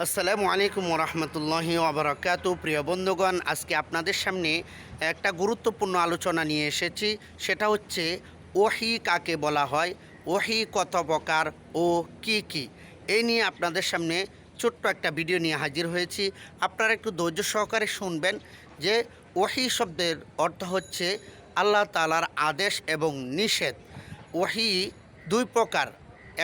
আসসালামু আলাইকুম রহমতুল্লাহি ওবরাকাতু। প্রিয় বন্ধুগণ, আজকে আপনাদের সামনে একটা গুরুত্বপূর্ণ আলোচনা নিয়ে এসেছি। সেটা হচ্ছে, ওহি কাকে বলা হয়? ওহি কত প্রকার ও কি কি? এই নিয়ে আপনাদের সামনে ছোট্ট একটা ভিডিও নিয়ে হাজির হয়েছি। আপনারা একটু ধৈর্য সহকারে শুনবেন যে ওহি শব্দের অর্থ হচ্ছে আল্লাহ তালার আদেশ এবং নিষেধ। ওহি দুই প্রকার।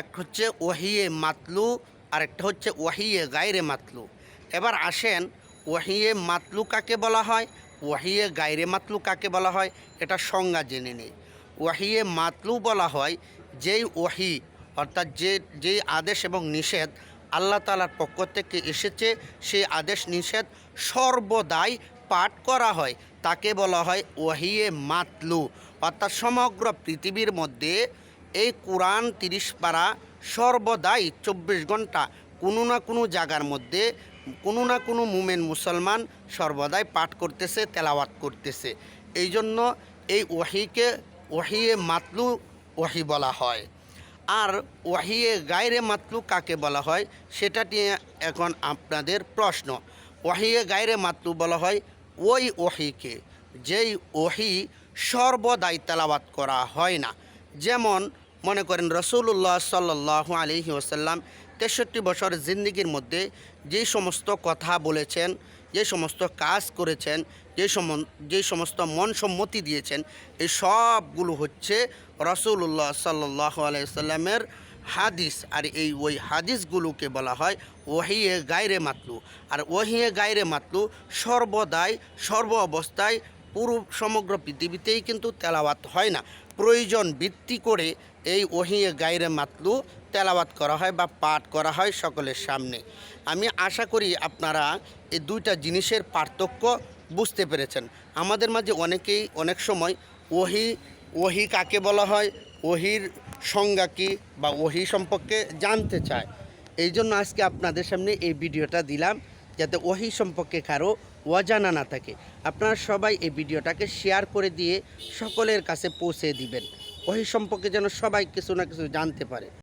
এক হচ্ছে ওহিয়ে মাতলু আর একটা হচ্ছে ওয়াহিয়ে গায়রে মাতলু। এবার আসেন ওয়াহিয়ে মাতলু কাকে বলা হয়? ওয়াহিয়ে গায়রে মাতলু কাকে বলা হয়? এটা সংজ্ঞা জেনে নেই। ওয়াহিয়ে মাতলু বলা হয় যেই ওয়াহি, অর্থাৎ যে, যেই আদেশ এবং নিষেধ আল্লাহ তালার পক্ষ থেকে এসেছে, সেই আদেশ নিষেধ সর্বদাই পাঠ করা হয়। তাকে বলা হয় ওয়াহিয়ে মাতলু। অর্থাৎ সমগ্র পৃথিবীর মধ্যে এই কোরআন তিরিশ পারা সর্বদাই চব্বিশ ঘণ্টা কোনো না কোনো জায়গার মধ্যে কোনো না কোনো মুমেন মুসলমান সর্বদাই পাঠ করতেছে, তেলাওয়াত করতেছে। এই জন্য এই ওয়াহিকে ওয়াহিয়ে মাতলু ওয়াহি বলা হয়। আর ওয়াহিয়ে গায়রে মাতলু কাকে বলা হয় সেটা নিয়ে এখন আপনাদের প্রশ্ন। ওয়াহিয়ে গায়রে মাতলু বলা হয় ওই ওহিকে যেই ওহি সর্বদাই তেলাওয়াত করা হয় না। যেমন মনে করেন রসুল্লাহ সাল্লাহ আলহি ওসাল্লাম তেষট্টি বছর জিন্দিগির মধ্যে যে সমস্ত কথা বলেছেন, যে সমস্ত কাজ করেছেন, যে সম যে সমস্ত মন সম্মতি দিয়েছেন, এই সবগুলো হচ্ছে রসুল্লাহ সাল্লাহ আলাইসাল্লামের হাদিস। আর এই ওই হাদিসগুলোকে বলা হয় ওহিয়ে গায়রে মাতলু। আর ওহিয়ে গায়রে মাতলু সর্বদাই, সর্ব অবস্থায় পুরো সমগ্র পৃথিবীতেই কিন্তু তেলাওয়াত হয় না। প্রয়োজন ভিত্তি করে এই ওহিয়ে গায়রে মাতলু তেলাওয়াত করা হয় বা পাঠ করা হয় সকলের সামনে। আমি আশা করি আপনারা এই দুইটা জিনিসের পার্থক্য বুঝতে পেরেছেন। আমাদের মাঝে অনেকেই অনেক সময় ওহি ওহি কাকে বলা হয়, ওহির সংজ্ঞা কী বা ওহি সম্পর্কে জানতে চায়। এই জন্য আজকে আপনাদের সামনে এই ভিডিওটা দিলাম। যাতে ওহি সম্পর্কে কারও অজানা না থাকে। আপনারা সবাই এই ভিডিওটাকে শেয়ার করে দিয়ে সকলের কাছে পৌঁছে দিবেন। ওহি সম্পর্কে যেন সবাই কিছু না কিছু জানতে পারে।